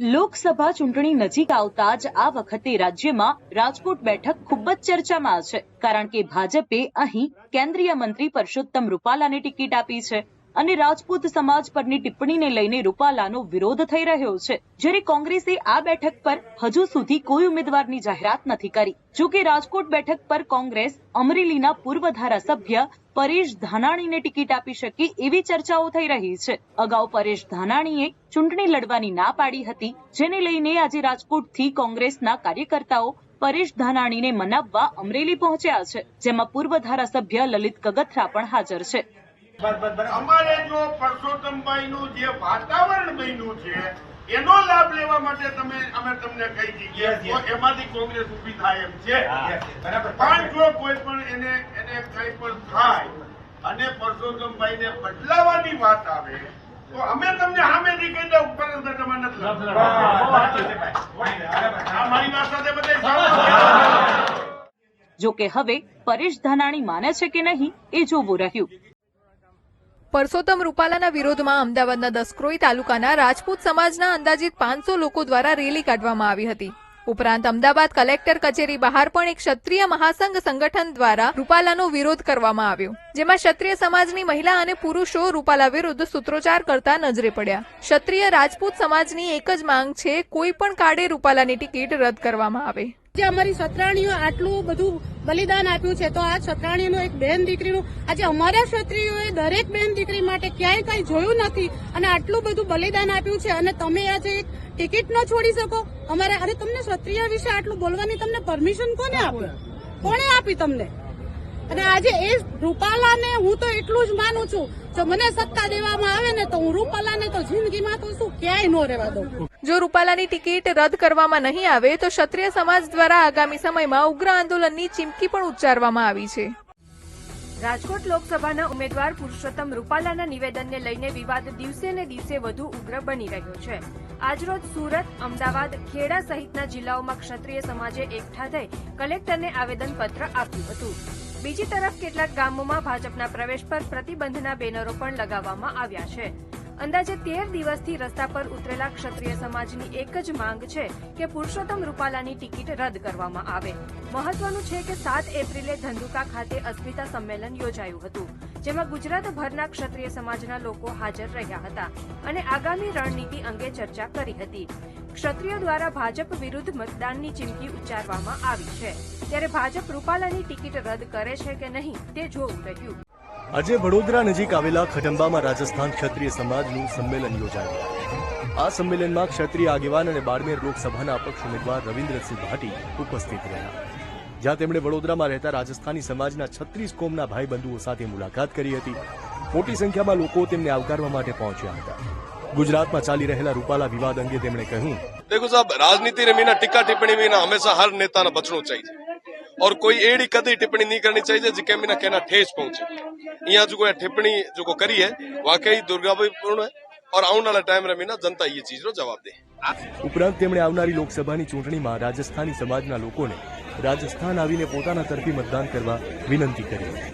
લોકસભા ચૂંટણી નજીક આવતા જ આ વખતે રાજ્યમાં રાજકોટ બેઠક ખૂબ જ ચર્ચામાં છે, કારણ કે ભાજપે અહીં કેન્દ્રીય મંત્રી પરસોત્તમ રૂપાલાને ટિકિટ આપી છે. અને રાજપૂત સમાજ પરની ટિપ્પણીને લઈને રૂપાલાનો વિરોધ થઈ રહ્યો છે જ્યારે કોંગ્રેસે આ બેઠક પર હજુ સુધી કોઈ ઉમેદવારની જાહેરાત નથી કરી. જો કે રાજકોટ બેઠક પર કોંગ્રેસ અમરેલીના પૂર્વ ધારાસભ્ય પરેશ ધાનાણીને ટિકિટ આપી શકે એવી ચર્ચાઓ થઈ રહી છે. અગાઉ પરેશ ધાનાણીએ ચૂંટણી લડવાની ના પાડી હતી, જેને લઈને આજે રાજકોટથી કોંગ્રેસના કાર્યકર્તાઓ પરેશ ધાનાણીને મનાવવા અમરેલી પહોંચ્યા છે, જેમાં પૂર્વ ધારાસભ્ય લલિત કગથરા પણ હાજર છે. અમારે જો પરસોત્તમભાઈ નું જે વાતાવરણ બન્યું છે એનો લાભ લેવા માટે તમે અમે તમને કહી દીધીએ એમાંથી કોંગ્રેસ ઊભી થાય એમ છે પણ જો કોઈ પણ એને એને કઈ પણ થાય અને પરસોત્તમભાઈ ને બદલાવાની વાત આવે તો અમે તમને સામેથી કહી દઉં પરંતુ તમે નથી મારી વાત સાથે બધા જો કે હવે પરેશ ધાનાણી માને છે કે નહીં એ જોવું રહ્યું પરસોત્તમ રૂપાલાના વિરોધમાં અમદાવાદના દસક્રોઈ તાલુકાના રાજપૂત સમાજના અંદાજિત પાંચસો લોકો દ્વારા રેલી કાઢવામાં આવી હતી. ઉપરાંત અમદાવાદ કલેક્ટર કચેરી બહાર પણ એક ક્ષત્રિય મહાસંઘ સંગઠન દ્વારા રૂપાલાનો વિરોધ કરવામાં આવ્યો, જેમાં ક્ષત્રિય સમાજની મહિલા અને પુરુષો રૂપાલા વિરુદ્ધ સૂત્રોચ્ચાર કરતા નજરે પડ્યા. ક્ષત્રિય રાજપૂત સમાજની એક જ માંગ છે, કોઈ પણ કાર્ડે રૂપાલાની ટિકિટ રદ કરવામાં આવે. જે અમારી સત્રાણીઓ આટલું બધું બલિદાન આપ્યું છે તો આ સત્રાણીનું એક બેન દીકરીનું આજે અમારા ક્ષત્રિયોએ દરેક બેન દીકરી માટે ક્યાંય કઈ જોયું નથી અને આટલું બધું બલિદાન આપ્યું છે. અને તમે આજે એક ટિકિટ ન છોડી શકો અમારે અરે તમને ક્ષત્રિય વિશે આટલું બોલવાની તમને પરમિશન કોને આપી? કોણે આપી તમને? અને આજે એ રૂપાલાને હું તો એટલું જ માનું છું જો મને સત્તા દેવામાં આવે ને તો હું રૂપાલાને તો જિંદગીમાં તો શું ક્યાંય નો રહેવા દઉં. જો રૂપાલાની ટિકિટ રદ કરવામાં નહીં આવે તો ક્ષત્રિય સમાજ દ્વારા આગામી સમયમાં ઉગ્ર આંદોલનની ચીમકી પણ ઉચ્ચારવામાં આવી છે. રાજકોટ લોકસભાના ઉમેદવાર પુરુષોત્તમ રૂપાલાના નિવેદનને લઈને વિવાદ દિવસે ને દિવસે વધુ ઉગ્ર બની રહ્યો છે. આજરોજ સુરત અમદાવાદ ખેડા સહિતના જિલ્લાઓમાં ક્ષત્રિય સમાજે એકઠા થઈ કલેક્ટરને આવેદનપત્ર આપ્યું હતું. બીજી તરફ કેટલાક ગામોમાં ભાજપના પ્રવેશ પર પ્રતિબંધના બેનરો પણ લગાવવામાં આવ્યા છે. અંદાજે તેર દિવસથી રસ્તા પર ઉતરેલા ક્ષત્રિય સમાજની એક જ માંગ છે કે પુરુષોત્તમ રૂપાલાની ટિકિટ રદ કરવામાં આવે. મહત્વનું છે કે સાત એપ્રિલે ધંધુકા ખાતે અસ્મિતા સંમેલન યોજાયું હતું, જેમાં ગુજરાતભરના ક્ષત્રિય સમાજના લોકો હાજર રહ્યા હતા અને આગામી રણનીતિ અંગે ચર્ચા કરી હતી. ક્ષત્રિયો દ્વારા ભાજપ વિરુદ્ધ મતદાનની ચીમકી ઉચ્ચારવામાં આવી છે. ત્યારે ભાજપ રૂપાલાની ટિકિટ રદ કરે છે કે નહીં, તે જોવું રહ્યું. આજે વડોદરા નજીક આવેલા ખડંબામાં રાજસ્થાન ક્ષત્રિય સમાજનું સંમેલન યોજાયું. આ સંમેલનમાં ક્ષત્રિય આગેવાન અને બાડમેર લોકસભાના અપક્ષ ઉમેદવાર રવિન્દ્રસિંહ ભાટી ઉપસ્થિત રહ્યા. જ્યાં તેમણે વડોદરામાં રહેતા રાજસ્થાની સમાજના છત્રીસ કોમના ભાઈબંધુઓ સાથે મુલાકાત કરી હતી. મોટી સંખ્યામાં લોકો તેમને આવકારવા માટે પહોંચ્યા હતા. ગુજરાતમાં ચાલી રહેલા રૂપાલા વિવાદ અંગે તેમણે કહ્યું देखो साहब राजनीति में मीना टिक्का टिप्पणी में ना हमेशा हर नेता ने बचना चाहिए और कोई एड़ी कदी टिप्पणी नहीं करनी चाहिए जिसके मीना कहना ठेस पहुंचे यहाँ जो कोई टिप्पणी जो को करी है वाकई दुर्भाग्यपूर्ण है और आने वाला टाइम में मीना जनता ये चीज નો જવાબ દે ઉપરાંત તેમણે આવનારી લોકસભાની ચૂંટણીમાં રાજસ્થાની સમાજના લોકોને રાજસ્થાન આવીને પોતાના તરફી મતદાન કરવા વિનંતી કરી હતી